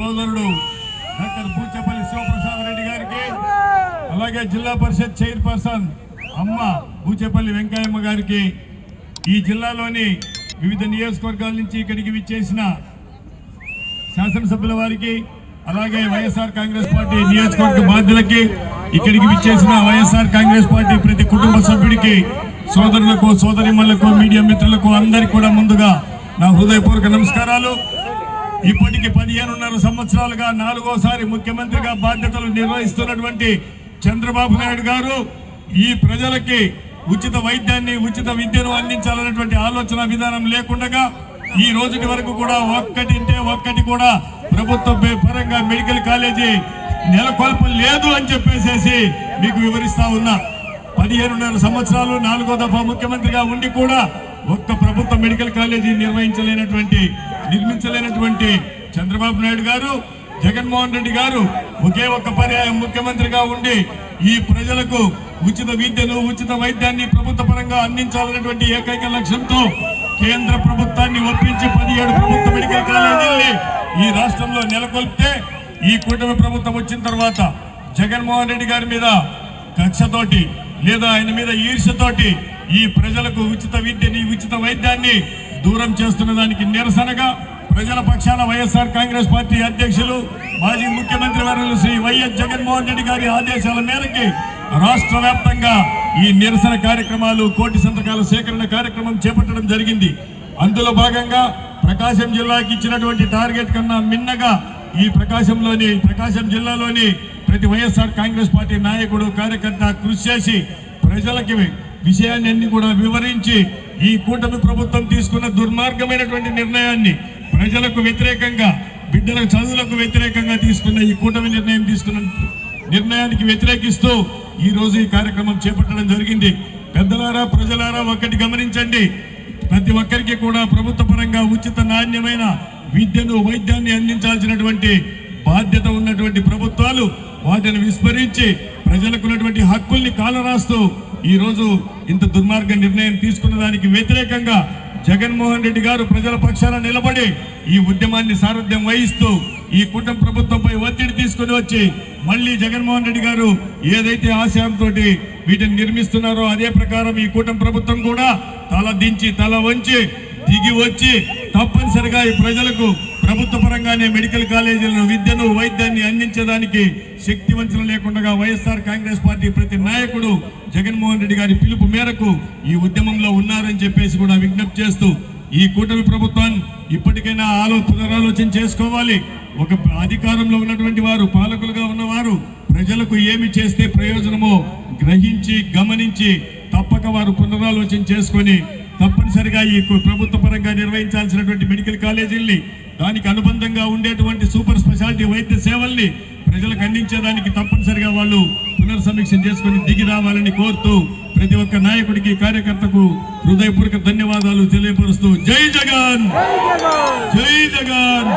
సోదరుడు డాక్టర్ బూచపల్లి శివప్రసాద్ రెడ్డి గారికి అలాగే జిల్లా పరిషత్ చైర్పర్సన్ అమ్మ బూచేపల్లి వెంకయ్యమ్మ గారికి ఈ జిల్లాలోని వివిధ నియోజకవర్గాల నుంచి ఇక్కడికి విచ్చేసిన శాసనసభ్యుల వారికి అలాగే వైఎస్ఆర్ కాంగ్రెస్ పార్టీ నియోజకవర్గ బాధ్యులకి ఇక్కడికి విచ్చేసిన వైఎస్ఆర్ కాంగ్రెస్ పార్టీ ప్రతి కుటుంబ సభ్యుడికి సోదరులకు సోదరిమణులకు మీడియా మిత్రులకు అందరికీ కూడా ముందుగా నా హృదయపూర్వక నమస్కారాలు. ఇప్పటికి పదిహేనున్నర సంవత్సరాలుగా నాలుగోసారి ముఖ్యమంత్రిగా బాధ్యతలు నిర్వహిస్తున్నటువంటి చంద్రబాబు నాయుడు గారు ఈ ప్రజలకి ఉచిత వైద్యాన్ని ఉచిత విద్యను అందించాలన్నటువంటి ఆలోచన విధానం లేకుండగా ఈ రోజుటి వరకు కూడా ఒక్కటింటే ఒక్కటి కూడా ప్రభుత్వ పరంగా మెడికల్ కాలేజీ నెలకొల్ప లేదు అని చెప్పేసేసి మీకు వివరిస్తా ఉన్నా. పదిహేనున్నర సంవత్సరాలు నాలుగో దఫా ముఖ్యమంత్రిగా ఉండి కూడా ఒక్క ప్రభుత్వ మెడికల్ కాలేజీ నిర్వహించలేనటువంటి నిర్మించలేనటువంటి చంద్రబాబు నాయుడు గారు జగన్మోహన్ రెడ్డి గారు ఒకే ఒక్క పర్యాయం ముఖ్యమంత్రిగా ఉండి ఈ ప్రజలకు ఉచిత విద్యను ఉచిత వైద్యాన్ని ప్రభుత్వ పరంగా అందించాలన్నటువంటి ఏకైక లక్ష్యంతో కేంద్ర ప్రభుత్వాన్ని ఒప్పించి పదిహేడు ప్రభుత్వ మెడికల్ కాలేజీల్ని ఈ రాష్ట్రంలో నెలకొల్పితే ఈ కూటమి ప్రభుత్వం వచ్చిన తర్వాత జగన్మోహన్ రెడ్డి గారి మీద కక్షతోటి లేదా ఆయన మీద ఈర్ష్యతోటి ఈ ప్రజలకు ఉచిత విద్యని ఉచిత వైద్యాన్ని దూరం చేస్తున్న దానికి నిరసనగా ప్రజల పక్షాన వైఎస్ఆర్ కాంగ్రెస్ పార్టీ అధ్యక్షులు మాజీ ముఖ్యమంత్రి వర్యులు శ్రీ వైఎస్ జగన్మోహన్ రెడ్డి గారి ఆదేశాల మేరకు రాష్ట్ర వ్యాప్తంగా ఈ నిరసన కార్యక్రమాలు కోటి సంతకాల సేకరణ కార్యక్రమం చేపట్టడం జరిగింది. అందులో భాగంగా ప్రకాశం జిల్లాకి ఇచ్చినటువంటి టార్గెట్ కన్నా మిన్నగా ఈ ప్రకాశంలోని ప్రకాశం జిల్లాలోని ప్రతి వైఎస్ఆర్ కాంగ్రెస్ పార్టీ నాయకుడు కార్యకర్త కృషి చేసి ప్రజలకి విషయాన్ని కూడా వివరించి ఈ కూటమి ప్రభుత్వం తీసుకున్న దుర్మార్గమైనటువంటి నిర్ణయాన్ని ప్రజలకు వ్యతిరేకంగా బిడ్డల చదువులకు వ్యతిరేకంగా తీసుకున్న ఈ కూటమి నిర్ణయం తీసుకున్న నిర్ణయానికి వ్యతిరేకిస్తూ ఈ రోజు ఈ కార్యక్రమం చేపట్టడం జరిగింది. పెద్దలారా ప్రజలారా ఒక్కటి గమనించండి. ప్రతి ఒక్కరికి కూడా ప్రభుత్వ పరంగా ఉచిత నాణ్యమైన విద్యను వైద్యాన్ని అందించాల్సినటువంటి బాధ్యత ఉన్నటువంటి ప్రభుత్వాలు వాటిని విస్మరించి ప్రజలకు ఉన్నటువంటి హక్కుల్ని కాలరాస్తూ ఈరోజు ఇంత దుర్మార్గ నిర్ణయం తీసుకున్న దానికి వ్యతిరేకంగా జగన్మోహన్ రెడ్డి గారు ప్రజల పక్షాన నిలబడి ఈ ఉద్యమాన్ని సారథ్యం వహిస్తూ ఈ కుటుంబ ప్రభుత్వంపై ఒత్తిడి తీసుకుని వచ్చి మళ్ళీ జగన్మోహన్ రెడ్డి గారు ఏదైతే ఆశయంతో వీటిని నిర్మిస్తున్నారో అదే ప్రకారం ఈ కూటమి ప్రభుత్వం కూడా తల దించి తల వంచి దిగి వచ్చి తప్పనిసరిగా ఈ ప్రజలకు ప్రభుత్వ పరంగానే మెడికల్ కాలేజీలను విద్యను వైద్యాన్ని అందించడానికి శక్తి వంచన లేకుండా వైఎస్ఆర్ కాంగ్రెస్ పార్టీ ప్రతి నాయకుడు జగన్మోహన్ రెడ్డి గారి పిలుపు మేరకు ఈ ఉద్యమంలో ఉన్నారని చెప్పేసి కూడా విజ్ఞప్తి చేస్తూ ఈ కూటమి ప్రభుత్వాన్ని ఇప్పటికైనా ఆలో పునరాలోచన చేసుకోవాలి. ఒక అధికారంలో ఉన్నటువంటి వారు పాలకులుగా ఉన్నవారు ప్రజలకు ఏమి చేస్తే ప్రయోజనమో గ్రహించి గమనించి తప్పక వారు పునరాలోచన చేసుకొని తప్పనిసరిగా ఈ ప్రభుత్వ పరంగా నిర్వహించాల్సినటువంటి మెడికల్ కాలేజీల్ని దానికి అనుబంధంగా ఉండేటువంటి సూపర్ స్పెషాలిటీ వైద్య సేవల్ని ప్రజలకు అందించేదానికి తప్పనిసరిగా వాళ్ళు పునర్సమీక్ష చేసుకొని దిగి రావాలని కోరుతూ ప్రతి ఒక్క నాయకుడికి కార్యకర్తకు హృదయపూర్వక ధన్యవాదాలు తెలియపరుస్తూ జై జగన్! జై జగన్!